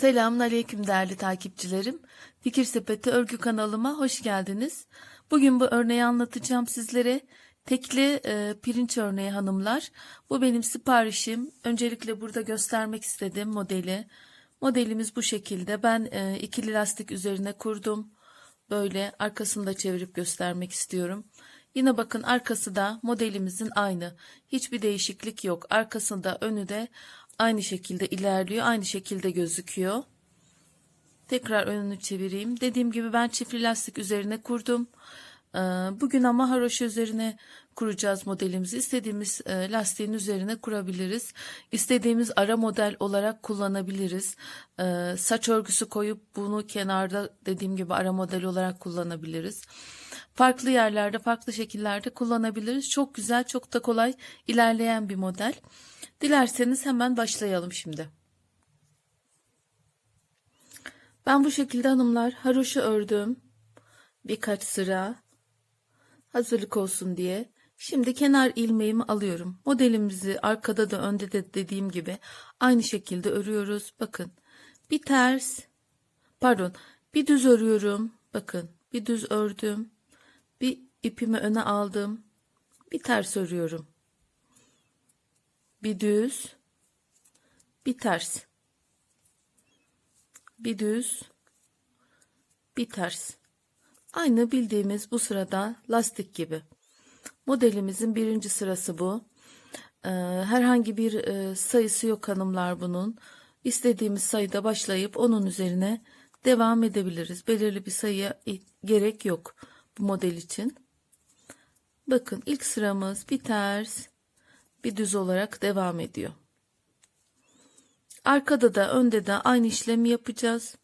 Selamun Aleyküm değerli takipçilerim. Fikir Sepeti örgü kanalıma hoş geldiniz. Bugün bu örneği anlatacağım sizlere. Tekli e, pirinç örneği hanımlar. Bu benim siparişim. Öncelikle burada göstermek istedim modeli. Modelimiz bu şekilde. Ben e, ikili lastik üzerine kurdum. Böyle arkasını da çevirip göstermek istiyorum. Yine bakın arkası da modelimizin aynı. Hiçbir değişiklik yok. Arkasında önü de aynı şekilde ilerliyor. Aynı şekilde gözüküyor. Tekrar önünü çevireyim. Dediğim gibi ben çiftli lastik üzerine kurdum. Ee, Bugün ama haroşa üzerine kuracağız modelimizi. İstediğimiz e, lastiğin üzerine kurabiliriz. İstediğimiz ara model olarak kullanabiliriz. Ee, Saç örgüsü koyup bunu kenarda dediğim gibi ara model olarak kullanabiliriz. Farklı yerlerde, farklı şekillerde kullanabiliriz. Çok güzel, çok da kolay ilerleyen bir model. Dilerseniz hemen başlayalım şimdi. Ben bu şekilde hanımlar haroşa ördüm. Birkaç sıra hazırlık olsun diye. Şimdi kenar ilmeğimi alıyorum. Modelimizi arkada da önde de dediğim gibi aynı şekilde örüyoruz. Bakın bir ters pardon bir düz örüyorum. Bakın bir düz ördüm. Bir ipimi öne aldım. Bir ters örüyorum. Bir düz bir ters bir düz bir ters aynı bildiğimiz bu sırada lastik gibi. Modelimizin birinci sırası bu. Ee, herhangi bir e, sayısı yok hanımlar bunun. İstediğimiz sayıda başlayıp onun üzerine devam edebiliriz. Belirli bir sayıya gerek yok bu model için. Bakın ilk sıramız bir ters bir düz olarak devam ediyor. Arkada da önde de aynı işlemi yapacağız.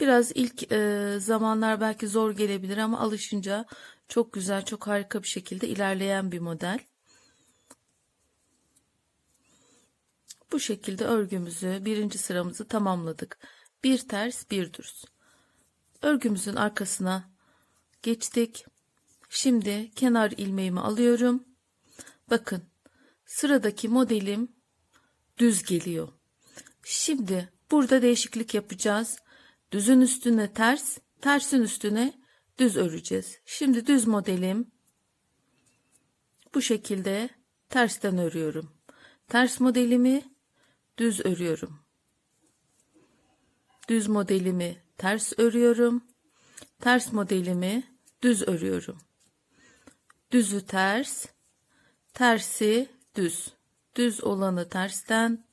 Biraz ilk e, zamanlar belki zor gelebilir ama alışınca çok güzel, çok harika bir şekilde ilerleyen bir model. Bu şekilde örgümüzü, birinci sıramızı tamamladık. Bir ters, bir düz. Örgümüzün arkasına geçtik. Şimdi kenar ilmeğimi alıyorum. Bakın sıradaki modelim düz geliyor. Şimdi burada değişiklik yapacağız. Düzün üstüne ters, tersin üstüne düz öreceğiz. Şimdi düz modelim bu şekilde tersten örüyorum. Ters modelimi düz örüyorum. Düz modelimi ters örüyorum. Ters modelimi düz örüyorum düzü ters, tersi düz. Düz olanı tersten,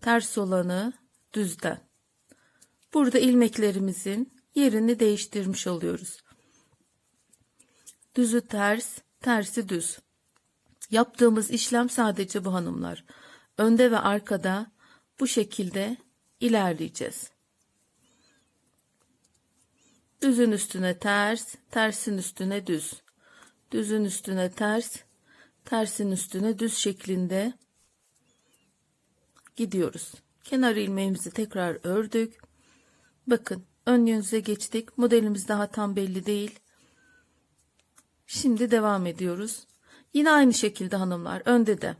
ters olanı düzden. Burada ilmeklerimizin yerini değiştirmiş oluyoruz. Düzü ters, tersi düz. Yaptığımız işlem sadece bu hanımlar. Önde ve arkada bu şekilde ilerleyeceğiz. Düzün üstüne ters, tersin üstüne düz düzün üstüne ters, tersin üstüne düz şeklinde gidiyoruz. Kenar ilmeğimizi tekrar ördük. Bakın ön yüze geçtik. Modelimiz daha tam belli değil. Şimdi devam ediyoruz. Yine aynı şekilde hanımlar önde de.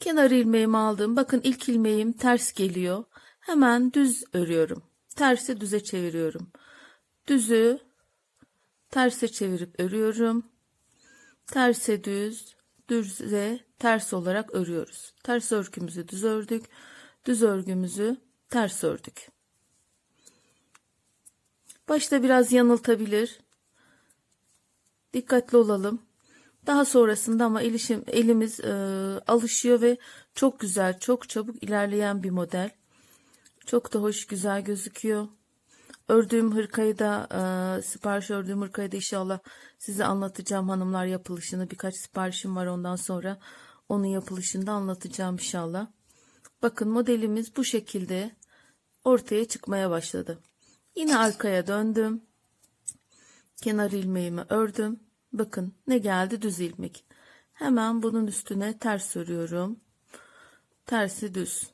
Kenar ilmeğimi aldım. Bakın ilk ilmeğim ters geliyor. Hemen düz örüyorum. Tersi düze çeviriyorum. Düzü terse çevirip örüyorum terse düz, düze ters olarak örüyoruz. Ters örgümüzü düz ördük, düz örgümüzü ters ördük. Başta biraz yanıltabilir. Dikkatli olalım. Daha sonrasında ama elişim, elimiz e, alışıyor ve çok güzel, çok çabuk ilerleyen bir model. Çok da hoş, güzel gözüküyor. Ördüğüm hırkayı da e, sipariş ördüğüm hırkayı da inşallah size anlatacağım hanımlar yapılışını. Birkaç siparişim var ondan sonra onun yapılışını da anlatacağım inşallah. Bakın modelimiz bu şekilde ortaya çıkmaya başladı. Yine arkaya döndüm. Kenar ilmeğimi ördüm. Bakın ne geldi düz ilmek. Hemen bunun üstüne ters örüyorum. Tersi düz.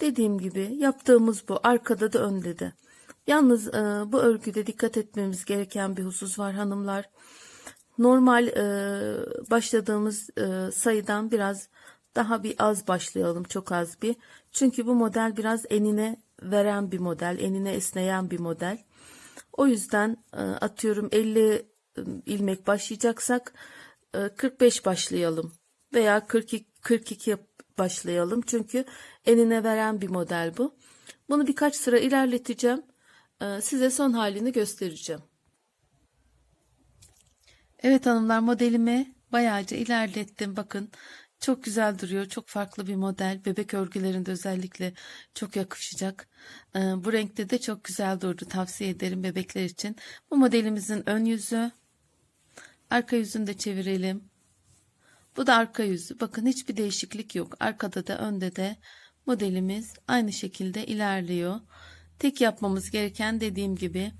Dediğim gibi yaptığımız bu arkada da önde de. Yalnız e, bu örgüde dikkat etmemiz gereken bir husus var hanımlar. Normal e, başladığımız e, sayıdan biraz daha bir az başlayalım çok az bir. Çünkü bu model biraz enine veren bir model, enine esneyen bir model. O yüzden e, atıyorum 50 ilmek başlayacaksak e, 45 başlayalım veya 42 42 başlayalım. Çünkü enine veren bir model bu. Bunu birkaç sıra ilerleteceğim. E, Size son halini göstereceğim. Evet hanımlar modelimi bayağıca ilerlettim. Bakın çok güzel duruyor. Çok farklı bir model. Bebek örgülerinde özellikle çok yakışacak. Ee, bu renkte de çok güzel durdu. Tavsiye ederim bebekler için. Bu modelimizin ön yüzü. Arka yüzünü de çevirelim. Bu da arka yüzü. Bakın hiçbir değişiklik yok. Arkada da önde de modelimiz aynı şekilde ilerliyor. Tek yapmamız gereken dediğim gibi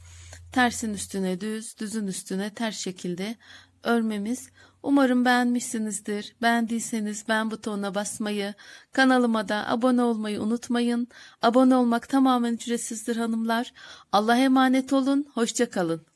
tersin üstüne düz, düzün üstüne ters şekilde örmemiz. Umarım beğenmişsinizdir. Beğendiyseniz beğen butonuna basmayı, kanalıma da abone olmayı unutmayın. Abone olmak tamamen ücretsizdir hanımlar. Allah'a emanet olun. Hoşça kalın.